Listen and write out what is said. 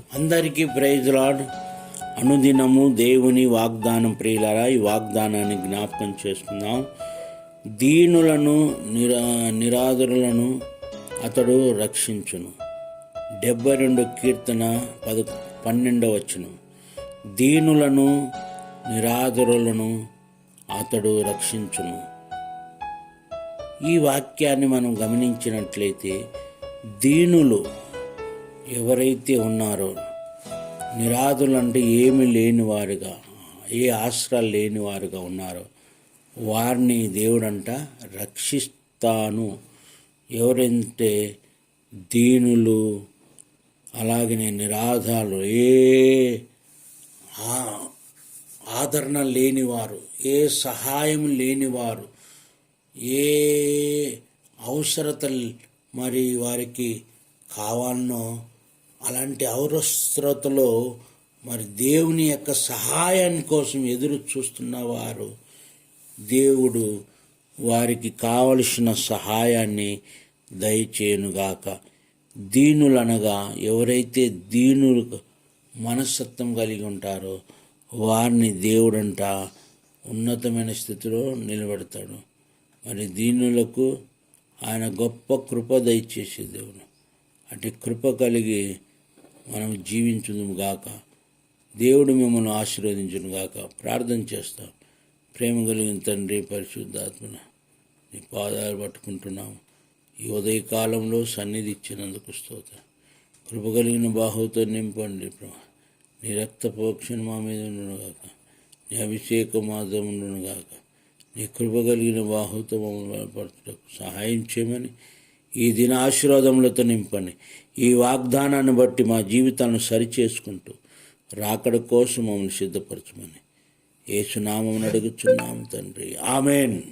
అందరికీ praise lord. అనుదినము దేవుని వాగ్దానం ప్రియులరా ఈ వాగ్దానాన్ని జ్ఞాపకం చేసుకుందాం. దీనులను నిరా నిరాదరులను అతడు రక్షించును. డెబ్బై రెండు కీర్తన పద పన్నెండవచ్చును దీనులను నిరాధరులను అతడు రక్షించును. ఈ వాక్యాన్ని మనం గమనించినట్లయితే దీనులు ఎవరైతే ఉన్నారో నిరాధులు అంటే ఏమి లేని వారుగా ఏ ఆశ్రయాలు లేని వారుగా ఉన్నారో వారిని దేవుడంట రక్షిస్తాను. ఎవరంటే దీనులు అలాగనే నిరాధాలు ఏ ఆ- ఆదరణ లేనివారు ఏ సహాయం లేనివారు ఏ అవసరత మరి వారికి కావాలనో అలాంటి అవసరతలో మరి దేవుని యొక్క సహాయాన్ని కోసం ఎదురు చూస్తున్న వారు దేవుడు వారికి కావలసిన సహాయాన్ని దయచేయునుగాక. దీనులనగా ఎవరైతే దీనులు మనస్తత్వం కలిగి ఉంటారో వారిని దేవుడంట ఉన్నతమైన స్థితిలో నిలబెడతాడు. మరి దీనులకు ఆయన గొప్ప కృప దయచేసే దేవుడు. అంటే కృప కలిగి మనం జీవించును గాక. దేవుడు మిమ్మల్ని ఆశీర్వదించును గాక. ప్రార్థన చేస్తాం. ప్రేమ కలిగిన తండ్రి పరిశుద్ధాత్మన నీ పాదాలు పట్టుకుంటున్నాము. ఈ ఉదయకాలంలో సన్నిధి ఇచ్చినందుకు స్తోత్రం. కృప కలిగిన బాహుతో నింపండి ప్రభా. నీ రక్త పోక్షణ మా మీద ఉండును గాక. నీ అభిషేకం మాతో ఉండును గాక. నీ కృప కలిగిన బాహుతో మమ్మల్ని బలపరచుటకు సహాయం చేయమని ఈ దిన ఆశీర్వాదములతో నింపండి. ఈ వాగ్దానాన్ని బట్టి మా జీవితాలను సరిచేసుకుంటూ రాకడ కోసం మమ్మల్ని సిద్ధపరచమని. ఏసునామం అడుగుచున్నాము తండ్రి. ఆమెన్.